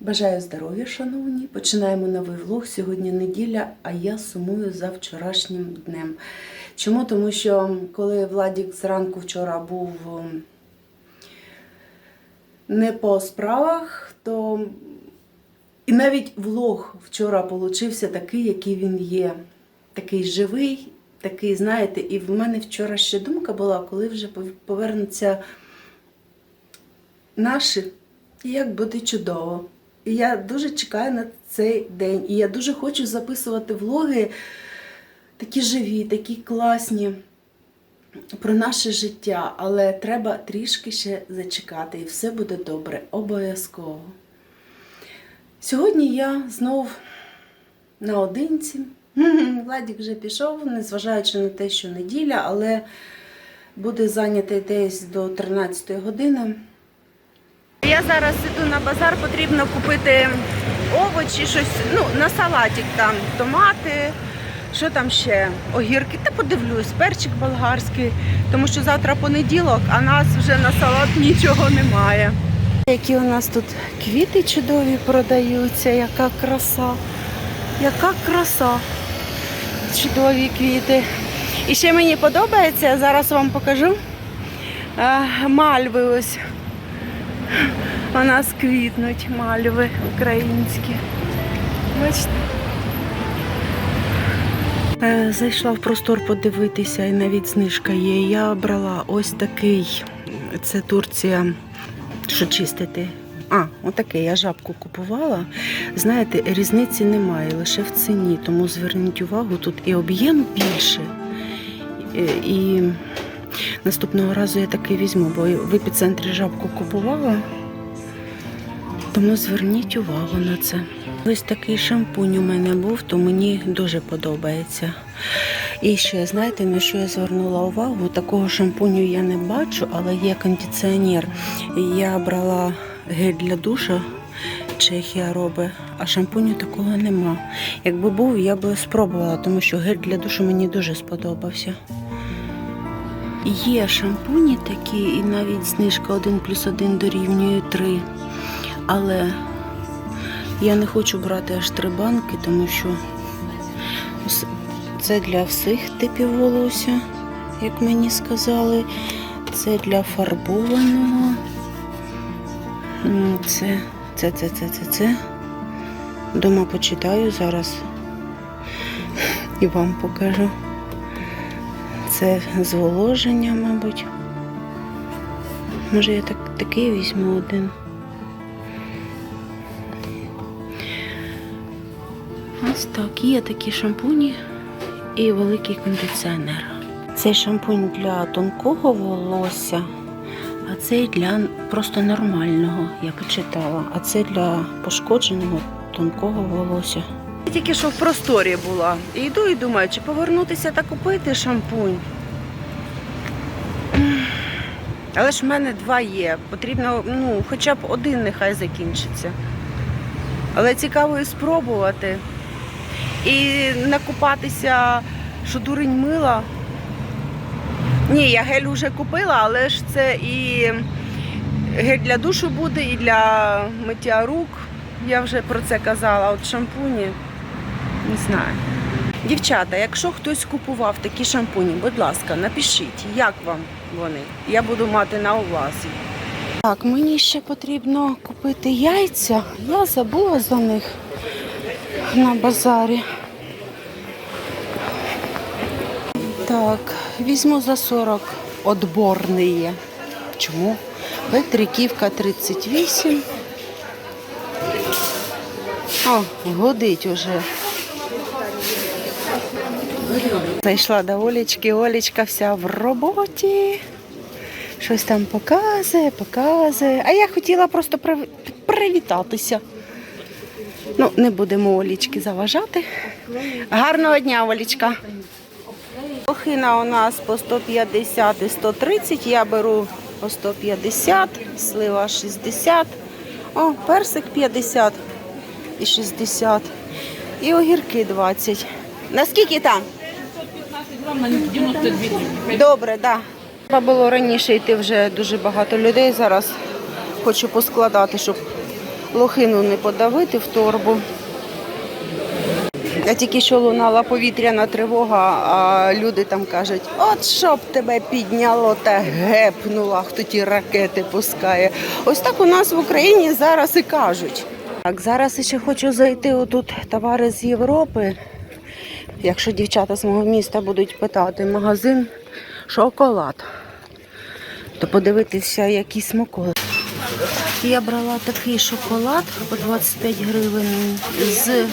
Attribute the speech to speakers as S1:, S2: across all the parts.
S1: Бажаю здоров'я, шановні. Починаємо новий влог. Сьогодні неділя, а я сумую за вчорашнім днем. Чому? Тому що коли Владік зранку вчора був не по справах, то і навіть влог вчора получився такий, який він є. Такий живий, такий, знаєте, і в мене вчора ще думка була, коли вже повернуться наші, як буде чудово. І я дуже чекаю на цей день. І я дуже хочу записувати влоги такі живі, такі класні про наше життя. Але треба трішки ще зачекати, і все буде добре, обов'язково. Сьогодні я знов наодинці. Владік вже пішов, незважаючи на те, що неділя, але буде зайнятий десь до 13 години. Я зараз іду на базар, потрібно купити овочі, щось, ну, на салатик там, томати, що там ще, огірки. Та подивлюсь, перчик болгарський, тому що завтра понеділок, а нас вже на салат нічого немає. Які у нас тут квіти чудові продаються, яка краса, яка краса. Чудові квіти. І ще мені подобається, зараз вам покажу мальви ось. У нас квітнуть мальви українські. Бачите? Е, Зайшла в простор подивитися, і навіть знижка є. Я брала ось такий. Це Турція, що чистити. А, отакий, я жабку купувала. Знаєте, різниці немає, лише в ціні, тому зверніть увагу, тут і об'єм більше. І, і наступного разу я такий візьму, бо в епіцентрі жабку купувала. Тому зверніть увагу на це. Ось такий шампунь у мене був, то мені дуже подобається. І ще, знаєте, на що я звернула увагу? Такого шампуню я не бачу, але є кондиціонер. Я брала гель для душу, Чехія робить, а шампуню такого нема. Якби був, я би спробувала, тому що гель для душу мені дуже сподобався. Є шампуні такі, і навіть знижка 1 плюс 1 дорівнює 3. Але я не хочу брати аж три банки, тому що це для всіх типів волосся, як мені сказали. Це для фарбованого. Це, це, це, це, це, це. Дома почитаю зараз і вам покажу. Це зволоження, мабуть. Може я так, такий візьму один. Ось так, є такі шампуні і великий кондиціонер. Цей шампунь для тонкого волосся, а цей для просто нормального, я почитала. А це для пошкодженого тонкого волосся. Я тільки що в просторі була. І йду і думаю, чи повернутися та купити шампунь. Але ж в мене два є. Потрібно, ну, хоча б один нехай закінчиться. Але цікаво і спробувати. І накупатися, що дурень мила. Ні, я гель вже купила, але ж це і гель для душу буде, і для миття рук. Я вже про це казала. От шампуні, не знаю. Дівчата, якщо хтось купував такі шампуні, будь ласка, напишіть, як вам вони. Я буду мати на увазі. Так, мені ще потрібно купити яйця. Я забула за них на базарі. Так, візьму за 40 отборні. Чому? Петриківка 38. О, годить уже. Зайшла до Олечки, Олечка вся в роботі. Щось там показує, показує. А я хотіла просто привітатися. Ну, не будемо Олічки заважати. Гарного дня, Олічка. Лохина у нас по 150 і 130. Я беру по 150, слива 60. О, персик 50 і 60. І огірки 20. Наскільки там? Добре, так. Треба було раніше йти вже дуже багато людей. Зараз хочу поскладати, щоб лохину не подавити в торбу. Я тільки що лунала повітряна тривога, а люди там кажуть, от щоб тебе підняло та гепнуло, хто ті ракети пускає. Ось так у нас в Україні зараз і кажуть. Так, зараз ще хочу зайти отут товари з Європи. Якщо дівчата з мого міста будуть питати магазин шоколад, то подивитися, які смаколи. Я брала такий шоколад по 25 гривень з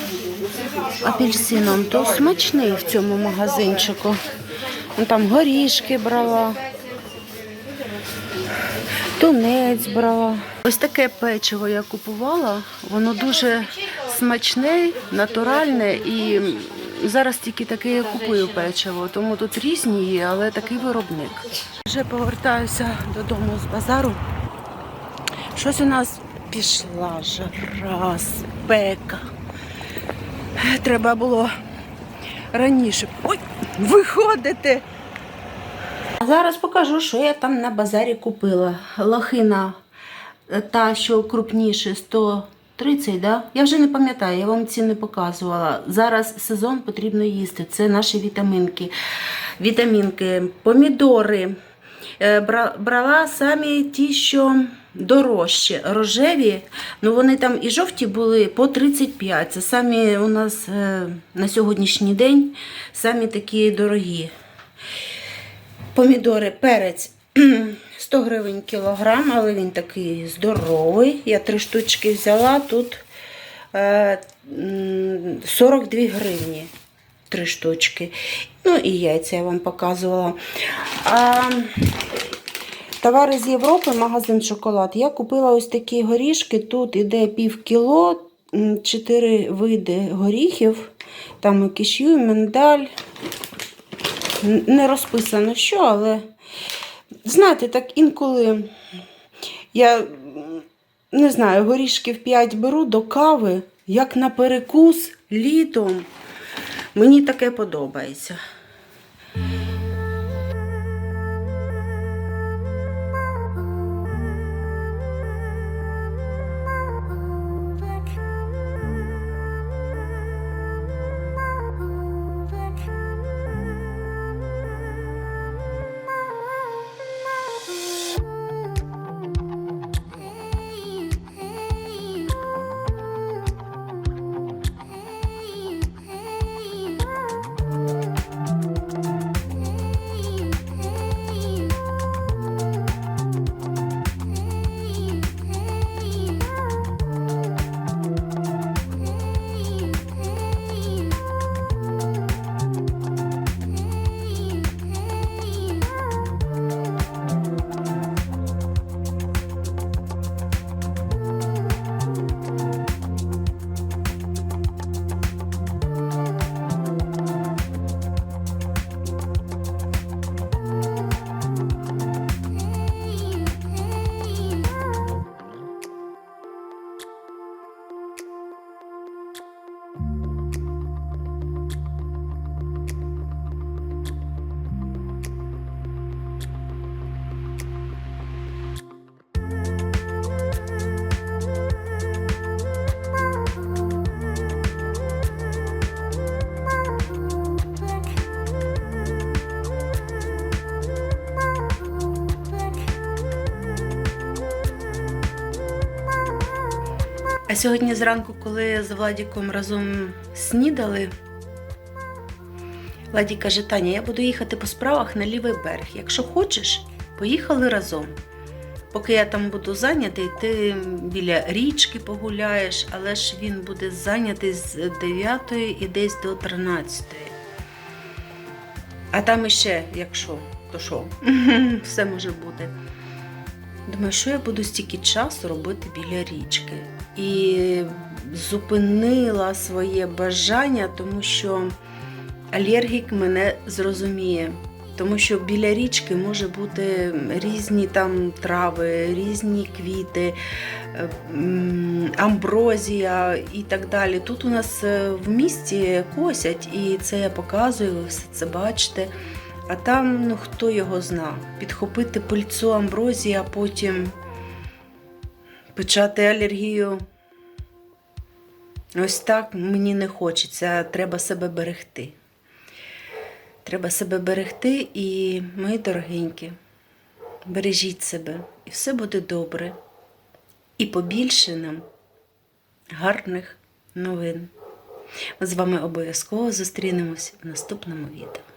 S1: апельсином, то смачний в цьому магазинчику. Там горішки брала, тунець брала. Ось таке печиво я купувала. Воно дуже смачне, натуральне і зараз тільки таке я купую печиво, тому тут різні є, але такий виробник. Вже повертаюся додому з базару. Щось у нас пішла жара, спека. Треба було раніше ой, виходити. А зараз покажу, що я там на базарі купила. Лохина, е, та, що крупніше, 130, да? Я вже не пам'ятаю, я вам ціни показувала. Зараз сезон потрібно їсти. Це наші вітамінки. Вітамінки, помідори. Е, Брала самі ті, що дорожчі, рожеві. Ну вони там і жовті були по 35. Це самі у нас е, на сьогоднішній день самі такі дорогі. Помідори, перець 100 гривень кілограм, але він такий здоровий. Я три штучки взяла. Тут е, 42 гривні. Три штучки. Ну і яйця я вам показувала. А, товари з Європи, магазин шоколад. Я купила ось такі горішки. Тут іде пів кіло, чотири види горіхів. Там і кишю, і миндаль. Не розписано що, але знаєте, так інколи я не знаю, горішків 5 беру до кави, як на перекус літом. Мені таке подобається. Сьогодні зранку, коли з Владіком разом снідали, Владік каже, Таня, я буду їхати по справах на лівий берег. Якщо хочеш, поїхали разом. Поки я там буду зайнятий, ти біля річки погуляєш, але ж він буде зайнятий з 9 і десь до 13. А там іще, якщо, то що? Все може бути. Думаю, що я буду стільки часу робити біля річки. І зупинила своє бажання, тому що алергік мене зрозуміє. Тому що біля річки може бути різні там трави, різні квіти, е, амброзія і так далі. Тут у нас е, в місті косять, і це я показую, ви все це бачите. А там, ну хто його зна, підхопити пильцу амброзії, а потім почати алергію Ось так мені не хочеться, треба себе берегти. Треба себе берегти і, мої дорогенькі, бережіть себе, і все буде добре. І побільше нам гарних новин. Ми з вами обов'язково зустрінемось в наступному відео.